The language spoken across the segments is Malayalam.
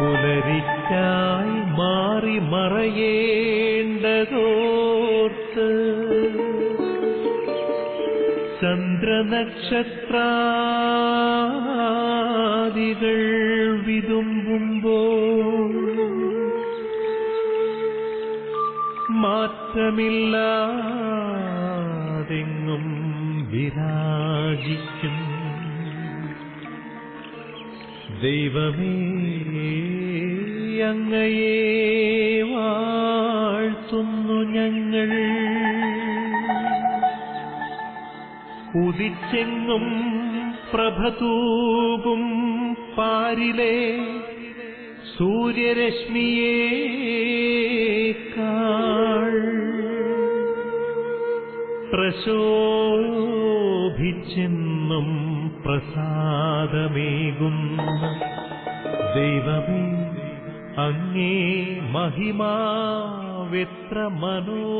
പുലരിക്കായി മാറി മറയേണ്ടതോർത്ത് ചന്ദ്രനക്ഷത്രാദികൾ വിതുമ്പുമ്പോൾ മാറ്റമില്ലാതെങ്ങും വിരാജിക്കും. ദൈവമേ അങ്ങയെ വാഴ്ത്തുന്നു ഞങ്ങൾ. ഉദിച്ചെങ്ങും പ്രഭതൂകും പാരിലെ സൂര്യരശ്മിയേക്കാൾ പ്രശോഭിച്ചെന്നും പ്രസാദമേകുന്ന ദൈവമേ അങ്ങേ മഹിമാവെത്ര മനോജ്ഞം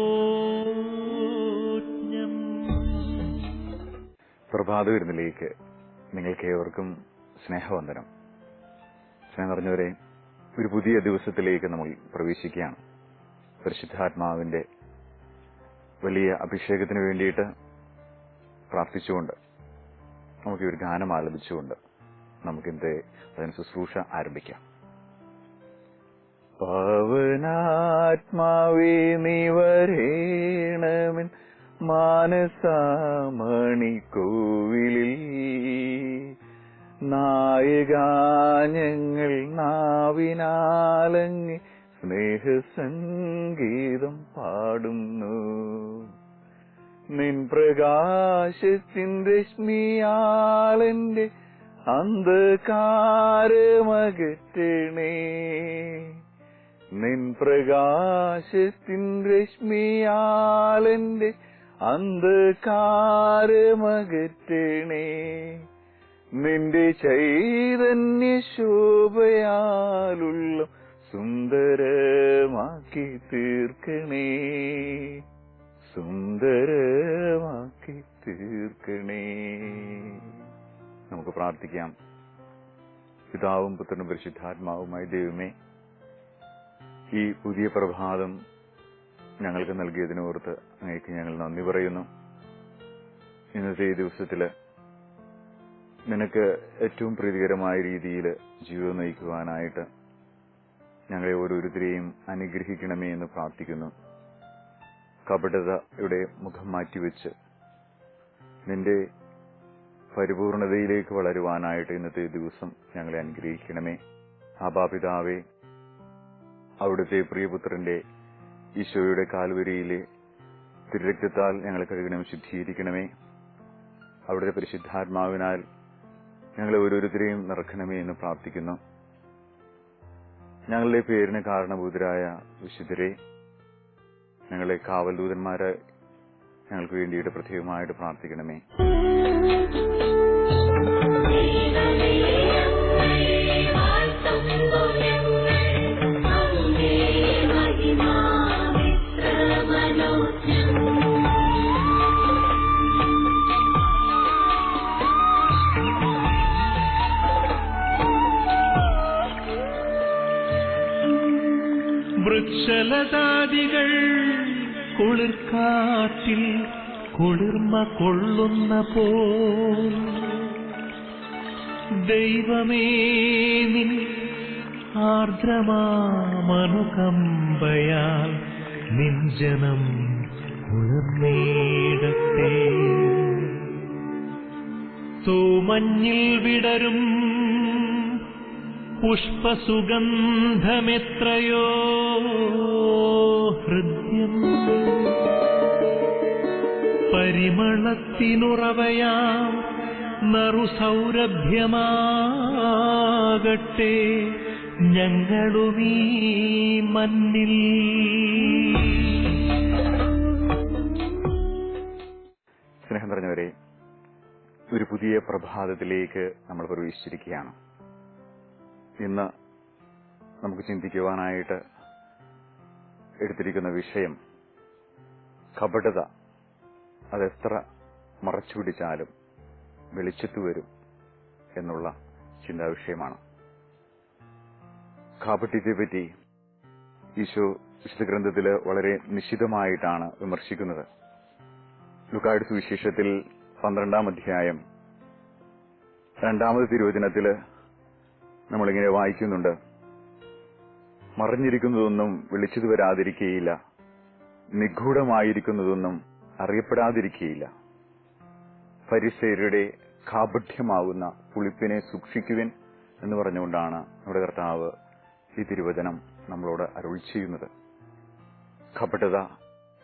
പ്രഭാത വിരുന്നിലേക്ക് നിങ്ങൾക്ക് ഏവർക്കും സ്നേഹവന്ദനം. സ്നേഹം നിറഞ്ഞവരെ ഒരു പുതിയ ദിവസത്തിലേക്ക് നമ്മൾ പ്രവേശിക്കുകയാണ്. പരിശുദ്ധാത്മാവിന്റെ വലിയ അഭിഷേകത്തിന് വേണ്ടിയിട്ട് പ്രാർത്ഥിച്ചുകൊണ്ട് നമുക്ക് ഒരു ഗാനം ആലപിച്ചുകൊണ്ട് നമുക്കിന്റെ അതിന് ശുശ്രൂഷ ആരംഭിക്കാം. പവനാത്മാവേ നിവരേണമിൻ മാനസാമണി കോവിലിൽ നായകാഞ്ഞങ്ങൾ നാവിനാലങ്ങി സ്നേഹസംഗീതം പാടുന്നു. നിൻ പ്രകാശത്തിൻ രശ്മിയാളെന്റെ അന്ധകാരമകറ്റണേ. നിൻ പ്രകാശത്തിൻ രശ്മിയാളെന്റെ അന്ധകാരമകറ്റണേ. നിന്റെ ചൈതന്യ ശോഭയാലുള്ള സുന്ദരമാക്കി തീർക്കണേ. സുന്ദരമാക്കി തീർക്കണേ. നമുക്ക് പ്രാർത്ഥിക്കാം. പിതാവും പുത്രനും പരിശുദ്ധാത്മാവുമായി ദൈവമേ ഈ പുതിയ പ്രഭാതം ഞങ്ങൾക്ക് നൽകിയതിനോർത്ത് അങ്ങേക്ക് ഞങ്ങൾ നന്ദി പറയുന്നു. ഇന്നത്തെ ഈ ദിവസത്തിൽ നിനക്ക് ഏറ്റവും പ്രീതികരമായ രീതിയിൽ ജീവിതം നയിക്കുവാനായിട്ട് ഞങ്ങളെ ഓരോരുത്തരെയും അനുഗ്രഹിക്കണമേ എന്ന് പ്രാർത്ഥിക്കുന്നു. കപടതയുടെ മുഖം മാറ്റിവെച്ച് നിന്റെ പരിപൂർണതയിലേക്ക് വളരുവാനായിട്ട് ഇന്നത്തെ ദിവസം ഞങ്ങളെ അനുഗ്രഹിക്കണമേ. ആബാപിതാവേ അവിടുത്തെ പ്രിയപുത്രന്റെ ഈശോയുടെ കാൽവരിയിലെ തിരുരക്തത്താൽ ഞങ്ങളെ കഴുകണം ശുദ്ധീകരിക്കണമേ. അവിടുത്തെ പരിശുദ്ധാത്മാവിനാൽ ഞങ്ങളെ ഓരോരുത്തരെയും നിറക്കണമേ എന്ന് പ്രാർത്ഥിക്കുന്നു. ഞങ്ങളുടെ പേരിന് കാരണഭൂതരായ വിശുദ്ധരെ ഞങ്ങളെ കാവൽദൂതന്മാരെ ഞങ്ങൾക്ക് വേണ്ടിയിട്ട് പ്രത്യേകമായിട്ട് പ്രാർത്ഥിക്കണമേ. കുളിർക്കാറ്റിൽ കുളിർമ കൊള്ളുന്ന പോൽ. ദൈവമേ നിൻ ആർദ്രമാമനുകമ്പയാൽ നിഞ്ജനം ജനം കുളിർന്നേടത്തെ തൂമഞ്ഞിൽ വിടരും പുഷ്പസുഗന്ധമെത്രയോ. പരിമളത്തിനുറവയാം നറുസൗരഭ്യമാകട്ടെ ഞങ്ങളുമീ മണ്ണിൽ. സ്നേഹം നിറഞ്ഞവരെ ഒരു പുതിയ പ്രഭാതത്തിലേക്ക് നമ്മൾ പ്രവേശിച്ചിരിക്കുകയാണ്. ഇന്ന് നമുക്ക് ചിന്തിക്കുവാനായിട്ട് എടുത്തിരിക്കുന്ന വിഷയം കപടത. അതെത്ര മറച്ചുപിടിച്ചാലും വെളിച്ചത്തു വരും എന്നുള്ള ചിന്താവിഷയമാണ്. കാപട്യത്തെ പറ്റി ഈശോ വിശുദ്ധ ഗ്രന്ഥത്തിൽ വളരെ നിശിതമായിട്ടാണ് വിമർശിക്കുന്നത്. ലുക്കായുടെ സുവിശേഷത്തിൽ പന്ത്രണ്ടാം അധ്യായം രണ്ടാമത് തിരുവചനത്തിൽ നമ്മളിങ്ങനെ വായിക്കുന്നുണ്ട്. മറിഞ്ഞിരിക്കുന്നതൊന്നും വിളിച്ചത് വരാതിരിക്കുകയില്ല. നിഗൂഢമായിരിക്കുന്നതൊന്നും അറിയപ്പെടാതിരിക്കുകയില്ല പരിശയരുടെ കാപഠ്യമാവുന്ന പുളിപ്പിനെ സൂക്ഷിക്കുവിൻ എന്ന് പറഞ്ഞുകൊണ്ടാണ് നമ്മുടെ കർത്താവ് ഈ തിരുവചനം നമ്മളോട് അരുൾ ചെയ്യുന്നത്. കപടത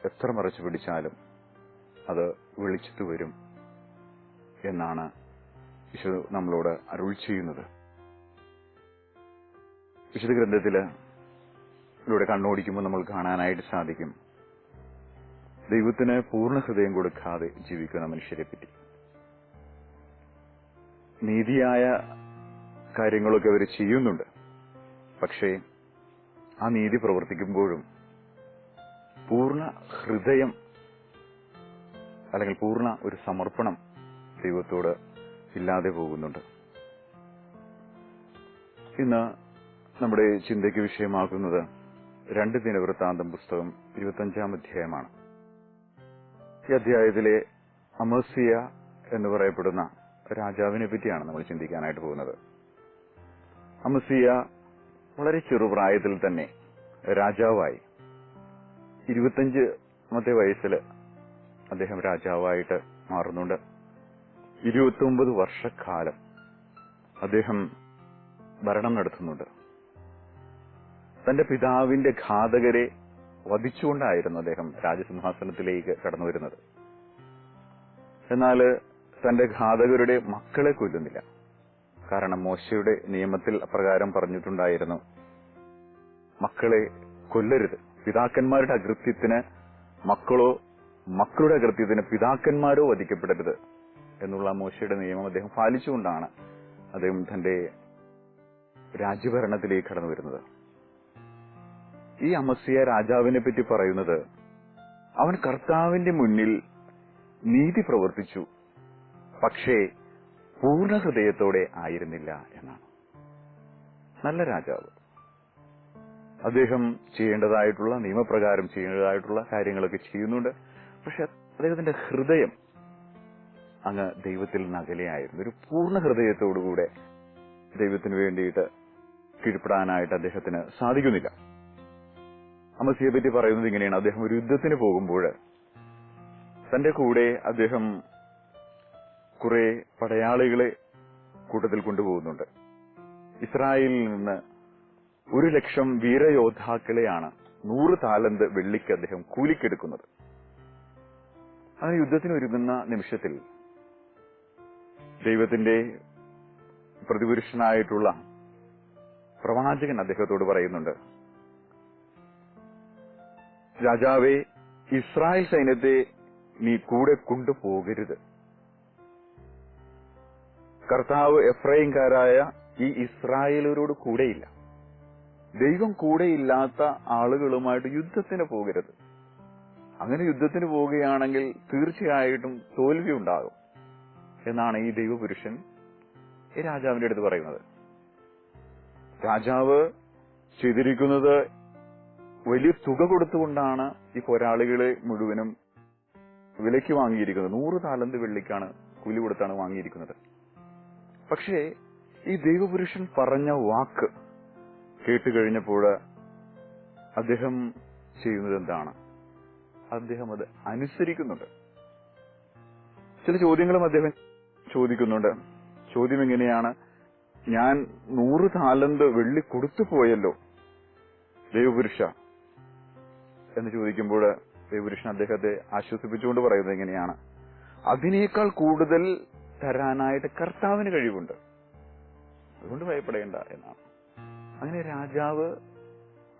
എത്ര മറച്ചു പിടിച്ചാലും അത് വിളിച്ചിട്ട് വരും എന്നാണ് വിശു നമ്മളോട് അരുൾ ചെയ്യുന്നത്. വിശുദ്ധ ഗ്രന്ഥത്തിൽ ഇവിടെ കണ്ണോടിക്കുമ്പോൾ നമ്മൾ കാണാനായിട്ട് സാധിക്കും. ദൈവത്തിന് പൂർണ ഹൃദയം കൊടുക്കാതെ ജീവിക്കുന്ന മനുഷ്യരെ പറ്റി. നീതിയായ കാര്യങ്ങളൊക്കെ അവർ ചെയ്യുന്നുണ്ട്. പക്ഷേ ആ നീതി പ്രവർത്തിക്കുമ്പോഴും പൂർണ ഹൃദയം അല്ലെങ്കിൽ പൂർണ ഒരു സമർപ്പണം ദൈവത്തോട് ഇല്ലാതെ പോകുന്നുണ്ട്. ഇന്ന് നമ്മുടെ ചിന്തയ്ക്ക് വിഷയമാക്കുന്നത് രണ്ട് ദിനവൃത്താന്തം പുസ്തകം ഇരുപത്തഞ്ചാം അധ്യായമാണ്. ഈ അധ്യായത്തിലെ അമസിയ എന്ന് പറയപ്പെടുന്ന രാജാവിനെ പറ്റിയാണ് നമ്മൾ ചിന്തിക്കാനായിട്ട് പോകുന്നത്. അമസിയ വളരെ ചെറുപ്രായത്തിൽ തന്നെ രാജാവായി. ഇരുപത്തഞ്ചാമത്തെ വയസ്സിൽ അദ്ദേഹം രാജാവായിട്ട് മാറുന്നുണ്ട്. ഇരുപത്തിയൊമ്പത് വർഷക്കാലം അദ്ദേഹം ഭരണം നടത്തുന്നുണ്ട്. തന്റെ പിതാവിന്റെ ഘാതകരെ വധിച്ചുകൊണ്ടായിരുന്നു അദ്ദേഹം രാജസിംഹാസനത്തിലേക്ക് കടന്നു വരുന്നത്. എന്നാൽ തന്റെ ഘാതകരുടെ മക്കളെ കൊല്ലുന്നില്ല. കാരണം മോശയുടെ നിയമത്തിൽ അപ്രകാരം പറഞ്ഞിട്ടുണ്ടായിരുന്നു മക്കളെ കൊല്ലരുത്. പിതാക്കന്മാരുടെ അകൃത്യത്തിന് മക്കളോ മക്കളുടെ അകൃത്യത്തിന് പിതാക്കന്മാരോ വധിക്കപ്പെടരുത് എന്നുള്ള മോശയുടെ നിയമം അദ്ദേഹം പാലിച്ചുകൊണ്ടാണ് അദ്ദേഹം തന്റെ രാജ്യഭരണത്തിലേക്ക് കടന്നു വരുന്നത്. ഈ അമസ്യ രാജാവിനെ പറ്റി പറയുന്നത് അവൻ കർത്താവിന്റെ മുന്നിൽ നീതി പ്രവർത്തിച്ചു. പക്ഷേ പൂർണ ഹൃദയത്തോടെ ആയിരുന്നില്ല എന്നാണ്. നല്ല രാജാവ്. അദ്ദേഹം ചെയ്യേണ്ടതായിട്ടുള്ള നിയമപ്രകാരം ചെയ്യേണ്ടതായിട്ടുള്ള കാര്യങ്ങളൊക്കെ ചെയ്യുന്നുണ്ട്. പക്ഷെ അദ്ദേഹത്തിന്റെ ഹൃദയം അങ്ങ് ദൈവത്തിൽ നകലെയായിരുന്നു. ഒരു പൂർണ ഹൃദയത്തോടുകൂടെ ദൈവത്തിന് വേണ്ടിയിട്ട് കീഴ്പ്പെടാനായിട്ട് അദ്ദേഹത്തിന് സാധിക്കുന്നില്ല. അമസിയെ പറ്റി പറയുന്നത് ഇങ്ങനെയാണ്. അദ്ദേഹം ഒരു യുദ്ധത്തിന് പോകുമ്പോൾ തന്റെ കൂടെ അദ്ദേഹം കുറെ പടയാളികളെ കൂട്ടത്തിൽ കൊണ്ടുപോകുന്നുണ്ട്. ഇസ്രായേലിൽ നിന്ന് ഒരു ലക്ഷം വീരയോദ്ധാക്കളെയാണ് നൂറ് താലന്ത് വെള്ളിക്ക് അദ്ദേഹം കൂലിക്കെടുക്കുന്നത്. അങ്ങനെ യുദ്ധത്തിന് ഒരുങ്ങുന്ന നിമിഷത്തിൽ ദൈവത്തിന്റെ പ്രതിപുരുഷനായിട്ടുള്ള പ്രവാചകൻ അദ്ദേഹത്തോട് പറയുന്നുണ്ട് രാജാവെ ഇസ്രായേൽ സൈന്യത്തെ നീ കൂടെ കൊണ്ടുപോകരുത്. കർത്താവ് എഫ്രൈംകാരായ ഈ ഇസ്രായേലരോട് കൂടെയില്ല. ദൈവം കൂടെയില്ലാത്ത ആളുകളുമായിട്ട് യുദ്ധത്തിന് പോകരുത്. അങ്ങനെ യുദ്ധത്തിന് പോവുകയാണെങ്കിൽ തീർച്ചയായിട്ടും തോൽവി ഉണ്ടാകും എന്നാണ് ഈ ദൈവപുരുഷൻ രാജാവിന്റെ അടുത്ത് പറയുന്നത്. രാജാവ് ചെയ്തിരിക്കുന്നത് വലിയ തുക കൊടുത്തുകൊണ്ടാണ് ഈ പോരാളികളെ മുഴുവനും വിലയ്ക്ക് വാങ്ങിയിരിക്കുന്നത്. നൂറ് താലന്ത് വെള്ളിക്കാണ് കൂലി കൊടുത്താണ് വാങ്ങിയിരിക്കുന്നത്. പക്ഷേ ഈ ദൈവപുരുഷൻ പറഞ്ഞ വാക്ക് കേട്ട് കഴിഞ്ഞപ്പോൾ അദ്ദേഹം ചെയ്യുന്നത് എന്താണ്? അദ്ദേഹം അത് അനുസരിക്കുന്നുണ്ട്. ചില ചോദ്യങ്ങളും അദ്ദേഹം ചോദിക്കുന്നുണ്ട്. ചോദ്യം എങ്ങനെയാണ്? ഞാൻ നൂറ് താലന്ത് വെള്ളി കൊടുത്തു പോയല്ലോ ദൈവപുരുഷ. എന്ന് ചോദിക്കുമ്പോൾ ദൈവപുരുഷൻ അദ്ദേഹത്തെ ആശ്വസിപ്പിച്ചുകൊണ്ട് പറയുന്നത് എങ്ങനെയാണ് അതിനേക്കാൾ കൂടുതൽ തരാനായിട്ട് കർത്താവിന് കഴിവുണ്ട്. അതുകൊണ്ട് ഭയപ്പെടേണ്ട എന്നാണ്. അങ്ങനെ രാജാവ്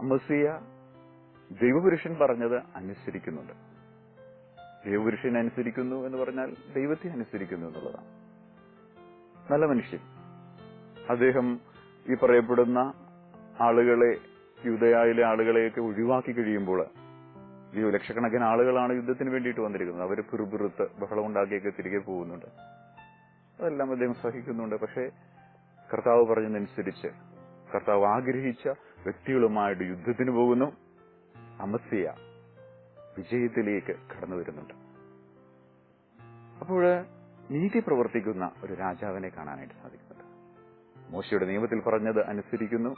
അമസിയ ദൈവപുരുഷൻ പറഞ്ഞത് അനുസരിക്കുന്നുണ്ട്. ദൈവപുരുഷൻ അനുസരിക്കുന്നു എന്ന് പറഞ്ഞാൽ ദൈവത്തെ അനുസരിക്കുന്നു എന്നുള്ളതാണ്. നല്ല മനുഷ്യൻ. അദ്ദേഹം ഈ പറയപ്പെടുന്ന ആളുകളെ യുദ്ധയായിലെ ആളുകളെയൊക്കെ ഒഴിവാക്കി കഴിയുമ്പോൾ ഈ ലക്ഷക്കണക്കിന് ആളുകളാണ് യുദ്ധത്തിന് വേണ്ടിയിട്ട് വന്നിരിക്കുന്നത്. അവർ പിറുപിറുത്ത് ബഹളം ഉണ്ടാക്കിയൊക്കെ തിരികെ പോകുന്നുണ്ട്. അതെല്ലാം അദ്ദേഹം സഹിക്കുന്നുണ്ട്. പക്ഷേ കർത്താവ് പറഞ്ഞതനുസരിച്ച് കർത്താവ് ആഗ്രഹിച്ച വ്യക്തികളുമായിട്ട് യുദ്ധത്തിന് പോകുന്നു. അമസ്യ വിജയത്തിലേക്ക് കടന്നു വരുന്നുണ്ട്. അപ്പോൾ നീതി പ്രവർത്തിക്കുന്ന ഒരു രാജാവിനെ കാണാനായിട്ട് സാധിക്കുന്നുണ്ട്. മോശയുടെ നിയമത്തിൽ പറഞ്ഞത് അനുസരിക്കുന്നു.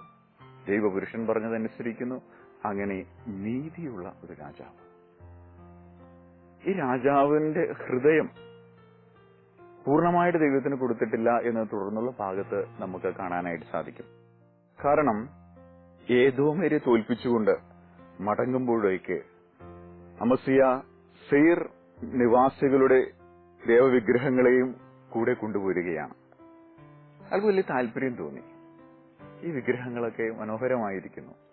ദൈവപുരുഷൻ പറഞ്ഞത് അനുസരിക്കുന്നു അങ്ങനെ നീതിയുള്ള ഒരു രാജാവ്. ഈ രാജാവിന്റെ ഹൃദയം പൂർണമായിട്ട് ദൈവത്തിന് കൊടുത്തിട്ടില്ല എന്ന് തുടർന്നുള്ള ഭാഗത്ത് നമുക്ക് കാണാനായിട്ട് സാധിക്കും. കാരണം ഏതോമേരെ തോൽപ്പിച്ചുകൊണ്ട് മടങ്ങുമ്പോഴേക്ക് അമസിയ സെയർ നിവാസികളുടെ ദേവവിഗ്രഹങ്ങളെയും കൂടെ കൊണ്ടുപോരുകയാണ്. അയാൾക്ക് വലിയ താല്പര്യം തോന്നി. ഈ വിഗ്രഹങ്ങളൊക്കെ മനോഹരമായിരിക്കുന്നു.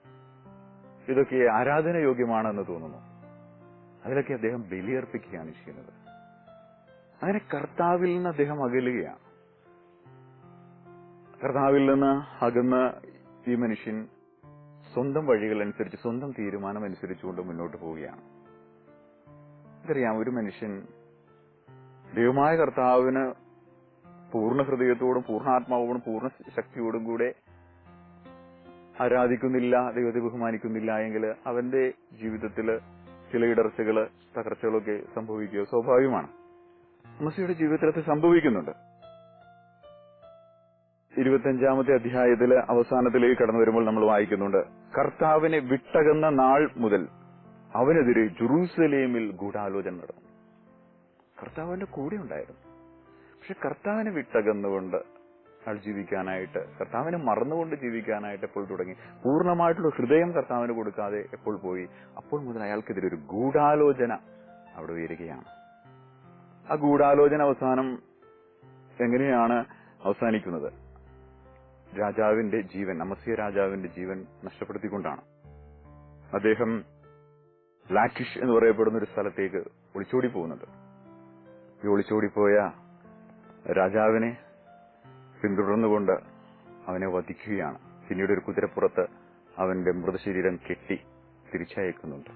ഇതൊക്കെ ആരാധനയോഗ്യമാണെന്ന് തോന്നുന്നു. അതിലൊക്കെ അദ്ദേഹം ബലിയർപ്പിക്കുകയാണ് ചെയ്യുന്നത്. അങ്ങനെ കർത്താവിൽ നിന്ന് അദ്ദേഹം അകലുകയാണ്. കർത്താവിൽ നിന്ന് അകന്ന ഈ മനുഷ്യൻ സ്വന്തം വഴികൾ അനുസരിച്ച് സ്വന്തം തീരുമാനം അനുസരിച്ചുകൊണ്ട് മുന്നോട്ട് പോവുകയാണ്. നമുക്കറിയാം ഒരു മനുഷ്യൻ ദൈവമായ കർത്താവിന് പൂർണ ഹൃദയത്തോടും പൂർണാത്മാവോടും പൂർണ ശക്തിയോടും കൂടെ ആരാധിക്കുന്നില്ല ദൈവത്തെ ബഹുമാനിക്കുന്നില്ല എങ്കിൽ അവന്റെ ജീവിതത്തിൽ ചില ഇടർച്ചകൾ തകർച്ചകളൊക്കെ സംഭവിക്കുക സ്വാഭാവികമാണ്. മസിയുടെ ജീവിതത്തിൽ അത് സംഭവിക്കുന്നുണ്ട്. ഇരുപത്തിയഞ്ചാമത്തെ അധ്യായത്തിൽ അവസാനത്തിലേക്ക് കടന്നു വരുമ്പോൾ നമ്മൾ വായിക്കുന്നുണ്ട്. കർത്താവിനെ വിട്ടകന്ന നാൾ മുതൽ അവനെതിരെ ജെറൂസലേമിൽ ഗൂഢാലോചന നടന്നു. കർത്താവിന്റെ കൂടെ ഉണ്ടായിരുന്നു. പക്ഷെ കർത്താവിനെ വിട്ടകന്നുകൊണ്ട് അയാൾ ജീവിക്കാനായിട്ട് കർത്താവിനെ മറന്നുകൊണ്ട് ജീവിക്കാനായിട്ട് എപ്പോൾ തുടങ്ങി. പൂർണമായിട്ടുള്ള ഹൃദയം കർത്താവിന് കൊടുക്കാതെ എപ്പോൾ പോയി? അപ്പോൾ മുതൽ അയാൾക്കെതിരെ ഒരു ഗൂഢാലോചന അവിടെ ഉയരുകയാണ്. ആ ഗൂഢാലോചന അവസാനം എങ്ങനെയാണ് അവസാനിക്കുന്നത്? രാജാവിന്റെ ജീവൻ അമസ്യ രാജാവിന്റെ ജീവൻ നഷ്ടപ്പെടുത്തിക്കൊണ്ടാണ്. അദ്ദേഹം ലാക്കിഷ് എന്ന് പറയപ്പെടുന്ന ഒരു സ്ഥലത്തേക്ക് ഒളിച്ചോടി പോകുന്നുണ്ട് ഈ ഒളിച്ചോടിപ്പോയ രാജാവിനെ പിന്തുടർന്നുകൊണ്ട് അവനെ വധിക്കുകയാണ്. പിന്നീട് ഒരു കുതിരപ്പുറത്ത് അവന്റെ മൃതശരീരം കെട്ടി തിരിച്ചയക്കുന്നുണ്ട്.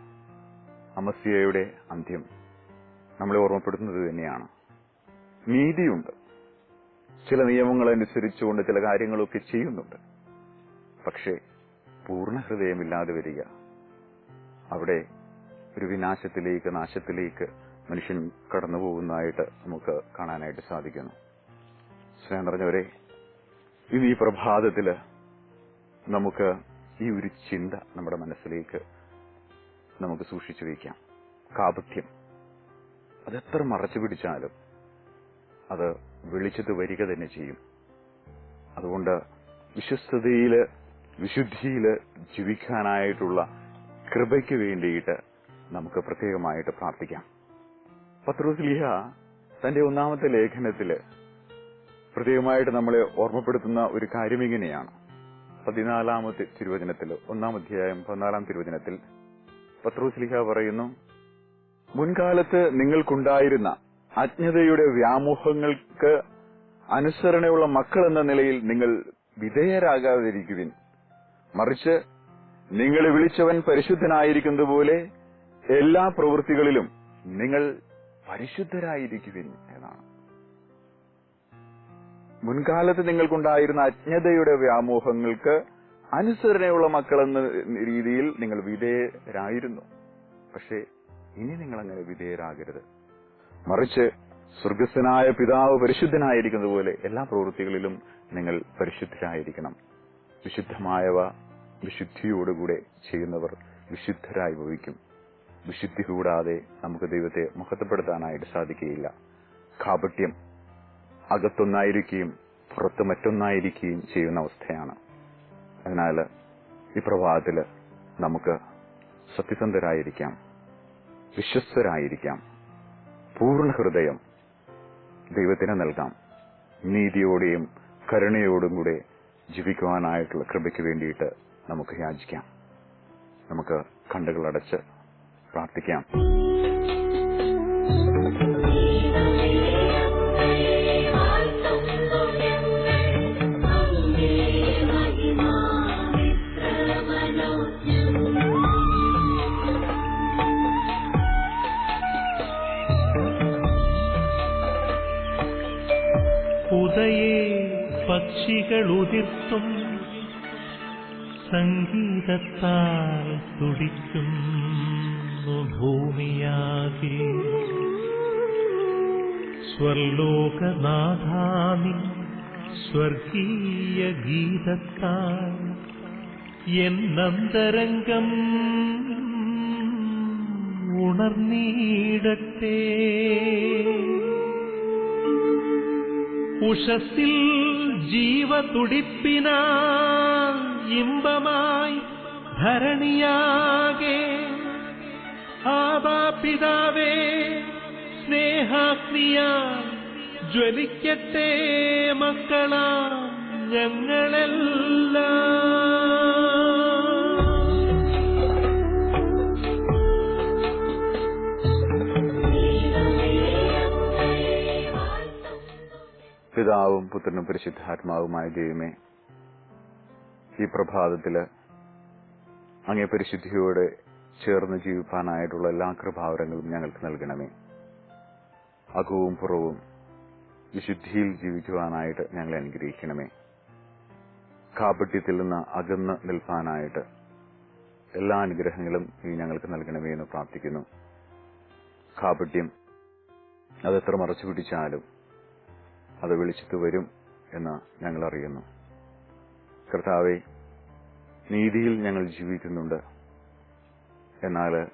അമസ്യയുടെ അന്ത്യം നമ്മളെ ഓർമ്മപ്പെടുത്തുന്നത് തന്നെയാണ്. നീതിയുണ്ട്. ചില നിയമങ്ങൾ അനുസരിച്ചുകൊണ്ട് ചില കാര്യങ്ങളൊക്കെ ചെയ്യുന്നുണ്ട്. പക്ഷേ പൂർണ ഹൃദയമില്ലാതെ വരിക. അവിടെ ഒരു വിനാശത്തിലേക്ക് നാശത്തിലേക്ക് മനുഷ്യൻ കടന്നു പോകുന്നതായിട്ട് നമുക്ക് കാണാനായിട്ട് സാധിക്കുന്നു. സ്നേഹം നിറഞ്ഞവരെ ഇന്ന് ഈ പ്രഭാതത്തിൽ നമുക്ക് ഈ ഒരു ചിന്ത നമ്മുടെ മനസ്സിലേക്ക് നമുക്ക് സൂക്ഷിച്ചു വയ്ക്കാം കാപത്യം അതെത്ര മറച്ചു പിടിച്ചാലും അത് വെളിച്ചത്ത് വരിക തന്നെ ചെയ്യും. അതുകൊണ്ട് വിശ്വസ്തതയിൽ വിശുദ്ധിയിൽ ജീവിക്കാനായിട്ടുള്ള കൃപയ്ക്ക് വേണ്ടിയിട്ട് നമുക്ക് പ്രത്യേകമായിട്ട് പ്രാർത്ഥിക്കാം. പത്രോസ്ലിഹ തന്റെ ഒന്നാമത്തെ ലേഖനത്തിൽ പ്രത്യേകമായിട്ട് നമ്മളെ ഓർമ്മപ്പെടുത്തുന്ന ഒരു കാര്യം ഇങ്ങനെയാണ്. പതിനാലാമത്തെ തിരുവചനത്തിൽ ഒന്നാം അധ്യായം പതിനാലാം തിരുവചനത്തിൽ പത്രോസ്ലിഹ പറയുന്നു മുൻകാലത്ത് നിങ്ങൾക്കുണ്ടായിരുന്ന അജ്ഞതയുടെ വ്യാമോഹങ്ങൾക്ക് അനുസരണയുള്ള മക്കൾ എന്ന നിലയിൽ നിങ്ങൾ വിധേയരാകാതിരിക്കുവിൻ. മറിച്ച് നിങ്ങളെ വിളിച്ചവൻ പരിശുദ്ധനായിരിക്കുന്നതുപോലെ എല്ലാ പ്രവൃത്തികളിലും നിങ്ങൾ പരിശുദ്ധരായിരിക്കുവിൻ എന്നാണ്. മുൻകാലത്ത് നിങ്ങൾക്കുണ്ടായിരുന്ന അജ്ഞതയുടെ വ്യാമോഹങ്ങൾക്ക് അനുസരണയുള്ള മക്കളെന്ന രീതിയിൽ നിങ്ങൾ വിധേയരായിരുന്നു. പക്ഷേ ഇനി നിങ്ങൾ അങ്ങനെ വിധേയരാകരുത്. മറിച്ച് സ്വർഗസ്ഥനായ പിതാവ് പരിശുദ്ധനായിരിക്കുന്നത് പോലെ എല്ലാ പ്രവൃത്തികളിലും നിങ്ങൾ പരിശുദ്ധരായിരിക്കണം. വിശുദ്ധമായവ വിശുദ്ധിയോടുകൂടെ ചെയ്യുന്നവർ വിശുദ്ധരായി ഭവിക്കും. വിശുദ്ധി കൂടാതെ നമുക്ക് ദൈവത്തെ മഹത്വപ്പെടുത്താനായിട്ട് സാധിക്കുകയില്ല. കാപട്യം അകത്തൊന്നായിരിക്കുകയും പുറത്ത് മറ്റൊന്നായിരിക്കുകയും ചെയ്യുന്ന അവസ്ഥയാണ്. അതിനാൽ ഈ പ്രഭാതത്തിൽ നമുക്ക് സത്യസന്ധരായിരിക്കാം വിശ്വസ്തരായിരിക്കാം പൂർണ ഹൃദയം ദൈവത്തിന് നൽകാം. നീതിയോടെയും കരുണയോടും കൂടെ ജീവിക്കുവാനായിട്ടുള്ള കൃപയ്ക്ക് വേണ്ടിയിട്ട് നമുക്ക് യാചിക്കാം. നമുക്ക് കണ്ണുകളടച്ച് പ്രാർത്ഥിക്കാം. പക്ഷികളുതിർത്തും സംഗീതത്താൽ തുടിക്കുന്നു ഭൂമിയാകെ. സ്വർലോകനാഥാമി സ്വർഗീയ ഗീതത്താൽ എന്നന്തരംഗം ഉണർന്നീടട്ടെ. ഉഷസ്സിൽ ജീവതുടിപ്പിന ഇമ്പമായി ധരണിയാകെ ആബാപിതാവേ സ്നേഹാഗ്നിയാ ജ്വലിക്കട്ടെ മക്കളാ ഞങ്ങളെല്ലാം. പിതാവും പുത്രനും പരിശുദ്ധാത്മാവുമായ ദൈവമേ ഈ പ്രഭാതത്തിൽ അങ്ങേ പരിശുദ്ധിയോടെ ചേർന്ന് ജീവിപ്പാനായിട്ടുള്ള എല്ലാ കൃപാവരങ്ങളും ഞങ്ങൾക്ക് നൽകണമേ. അകവും പുറവും വിശുദ്ധിയിൽ ജീവിക്കുവാനായിട്ട് ഞങ്ങളെ അനുഗ്രഹിക്കണമേ. കാപട്യത്തിൽ നിന്ന് അകന്ന് നിൽപ്പാനായിട്ട് എല്ലാ അനുഗ്രഹങ്ങളും നീ ഞങ്ങൾക്ക് നൽകണമേ എന്ന് പ്രാർത്ഥിക്കുന്നു. കാപട്യം അതെത്ര മറച്ചു പിടിച്ചാലും അത് വിളിച്ചിട്ട് വരും എന്ന് ഞങ്ങൾ അറിയുന്നു. കർത്താവെ നീതിയിൽ ഞങ്ങൾ ജീവിക്കുന്നുണ്ട്. എന്നാൽ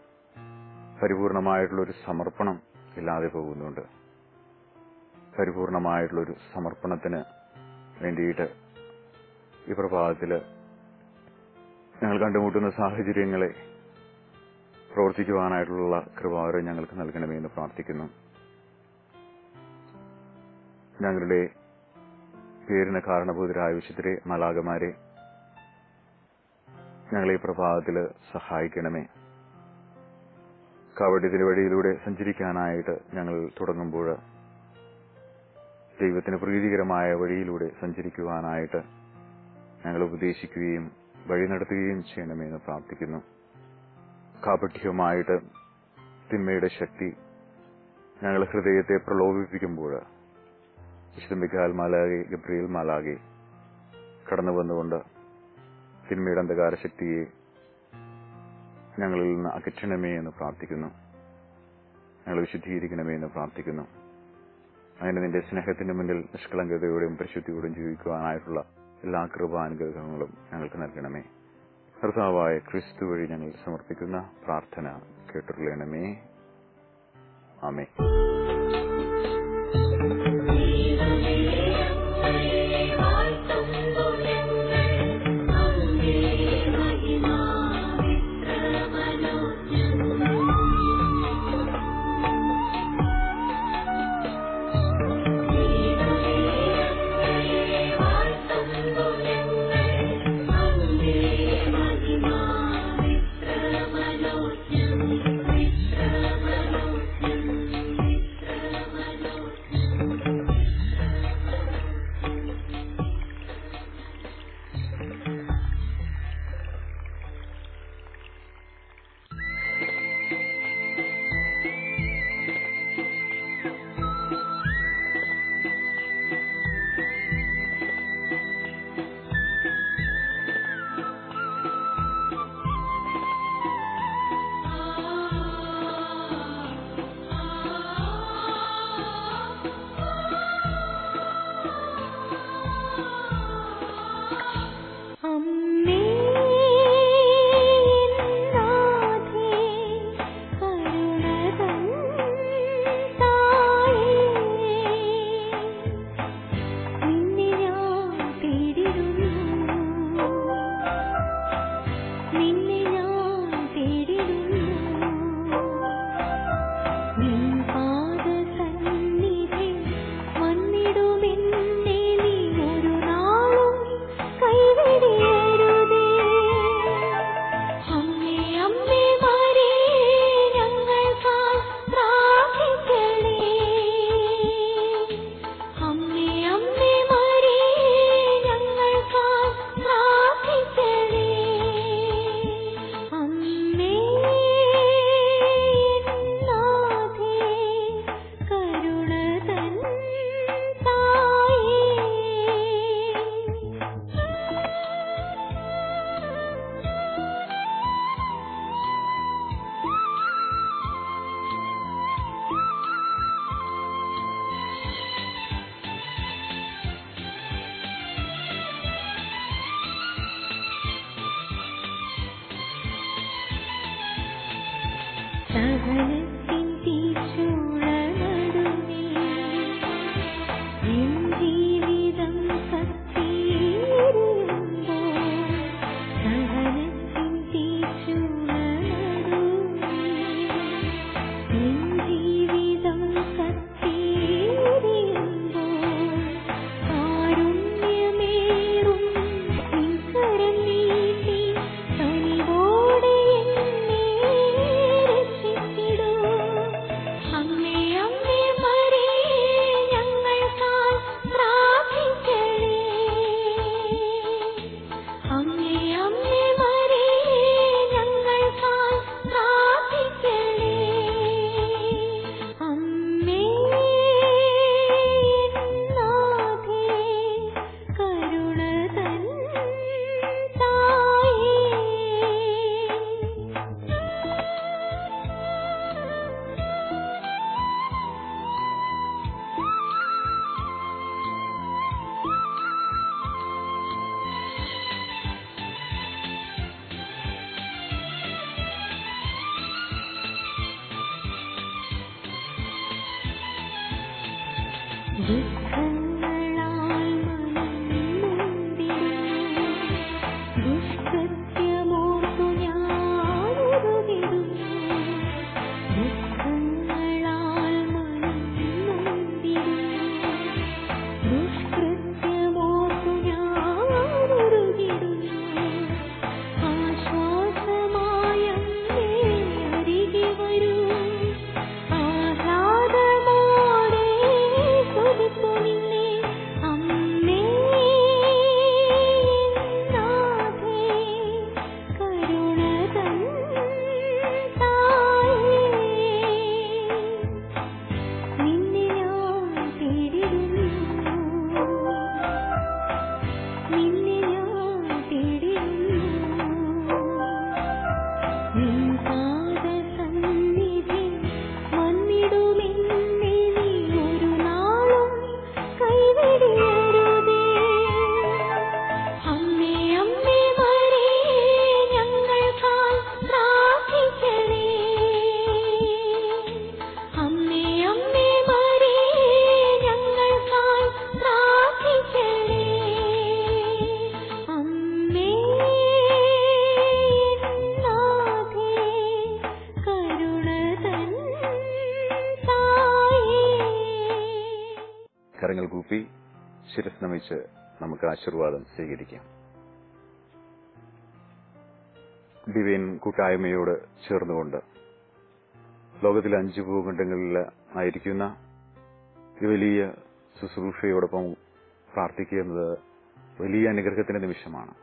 പരിപൂർണമായിട്ടുള്ളൊരു സമർപ്പണം ഇല്ലാതെ പോകുന്നുണ്ട്. പരിപൂർണമായിട്ടുള്ളൊരു സമർപ്പണത്തിന് വേണ്ടിയിട്ട് ഈ പ്രഭാതത്തിൽ ഞങ്ങൾ കണ്ടുമുട്ടുന്ന സാഹചര്യങ്ങളെ പ്രവർത്തിക്കുവാനായിട്ടുള്ള കൃപാവരം ഞങ്ങൾക്ക് നൽകണമെന്ന് പ്രാർത്ഥിക്കുന്നു. ഞങ്ങളുടെ പേരിന് കാരണഭൂതരായ വിശുദ്ധരെ മലാകമാരെ ഞങ്ങളെ പ്രഭാതത്തിൽ സഹായിക്കണമേ. കവടിതിന് വഴിയിലൂടെ സഞ്ചരിക്കാനായിട്ട് ഞങ്ങൾ തുടങ്ങുമ്പോൾ ദൈവത്തിന് പ്രീതികരമായ വഴിയിലൂടെ സഞ്ചരിക്കുവാനായിട്ട് ഞങ്ങൾ ഉപദേശിക്കുകയും വഴി നടത്തുകയും ചെയ്യണമേ എന്ന് പ്രാർത്ഥിക്കുന്നു. കാപഠ്യവുമായിട്ട് തിന്മയുടെ ശക്തി ഞങ്ങൾ ഹൃദയത്തെ പ്രലോഭിപ്പിക്കുമ്പോൾ വിശുദ്ധ മിഖാൽ മാലാകെ ഗബ്രിയൽ മാലാകെ കടന്നു വന്നുകൊണ്ട് തിന്മയുടെ അന്ധകാര ശക്തിയെ ഞങ്ങളിൽ നിന്ന് അകറ്റണമേ എന്ന് പ്രാർത്ഥിക്കുന്നു. ഞങ്ങൾ വിശുദ്ധീകരിക്കണമേ എന്ന് പ്രാർത്ഥിക്കുന്നു. അങ്ങനെ നിന്റെ സ്നേഹത്തിന്റെ മുന്നിൽ നിഷ്കളങ്കതയോടെയും പരിശുദ്ധിയോടും ജീവിക്കുവാനായിട്ടുള്ള എല്ലാ കൃപാനുഗ്രഹങ്ങളും ഞങ്ങൾക്ക് നൽകണമേ. കർത്താവായ ക്രിസ്തു വഴി ഞങ്ങൾ സമർപ്പിക്കുന്ന പ്രാർത്ഥന കേട്ടുകൊള്ളണമേ ആമേ ശിരസ് നമിച്ച് നമുക്ക് ആശീർവാദം സ്വീകരിക്കാം. ഡിവൈൻ കൂട്ടായ്മയോട് ചേർന്നുകൊണ്ട് ലോകത്തിലെ അഞ്ച് ഭൂഖണ്ഡങ്ങളിൽ ആയിരിക്കുന്ന ഈ വലിയ ശുശ്രൂഷയോടൊപ്പം പ്രാർത്ഥിക്കുന്നത് വലിയ അനുഗ്രഹത്തിന്റെ നിമിഷമാണ്.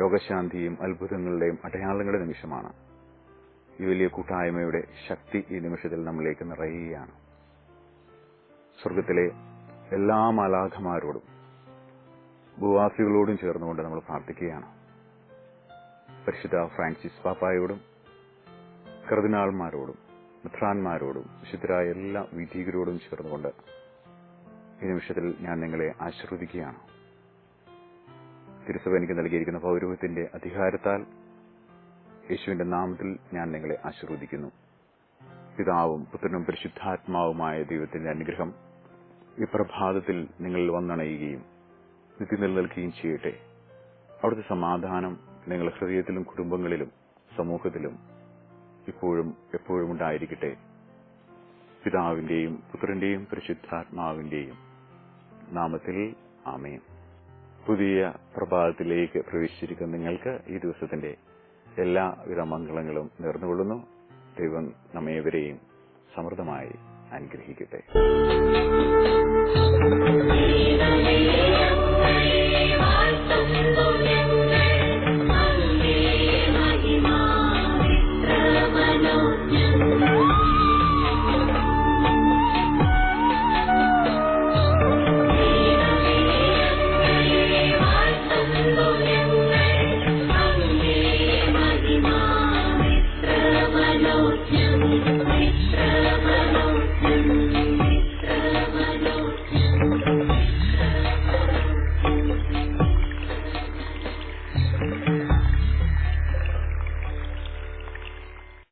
രോഗശാന്തിയും അത്ഭുതങ്ങളുടെയും അടയാളങ്ങളുടെ നിമിഷമാണ്. ഈ വലിയ കൂട്ടായ്മയുടെ ശക്തി ഈ നിമിഷത്തിൽ നമ്മളിലേക്ക് നിറയുകയാണ്. സ്വർഗത്തിലെ എല്ലാ മലാഖമാരോടും ഭൂവാസികളോടും ചേർന്നുകൊണ്ട് നമ്മൾ പ്രാർത്ഥിക്കുകയാണ്. പരിശുദ്ധ ഫ്രാൻസിസ് പാപ്പായോടും കർദിനാൾമാരോടും മിത്രാന്മാരോടും വിശുദ്ധരായ എല്ലാ വിധീകരോടും ചേർന്നുകൊണ്ട് ഈ നിമിഷത്തിൽ ഞാൻ നിങ്ങളെ ആശീർവദിക്കുകയാണ്. തിരുസഭ എനിക്ക് നൽകിയിരിക്കുന്ന പൗരവത്തിന്റെ അധികാരത്താൽ യേശുവിന്റെ നാമത്തിൽ ഞാൻ നിങ്ങളെ ആശീർവദിക്കുന്നു. പിതാവും പുത്രനും പരിശുദ്ധാത്മാവുമായ ദൈവത്തിന്റെ അനുഗ്രഹം ഈ പ്രഭാതത്തിൽ നിങ്ങൾ വന്നണയുകയും നിത്യ നിലനിൽക്കുകയും ചെയ്യട്ടെ. അവിടുത്തെ സമാധാനം നിങ്ങളുടെ ഹൃദയത്തിലും കുടുംബങ്ങളിലും സമൂഹത്തിലും ഇപ്പോഴും എപ്പോഴും ഉണ്ടായിരിക്കട്ടെ. പിതാവിന്റെയും പുത്രന്റെയും പരിശുദ്ധാത്മാവിന്റെയും നാമത്തിൽ ആമേൻ. പുതിയ പ്രഭാതത്തിലേക്ക് പ്രവേശിച്ചിരിക്കുന്ന നിങ്ങൾക്ക് ഈ ദിവസത്തിന്റെ എല്ലാവിധ മംഗളങ്ങളും നേർന്നുകൊള്ളുന്നു. ദൈവം നമ്മേവരെയും സമൃദ്ധമായി അനുഗ്രഹിക്കട്ടെ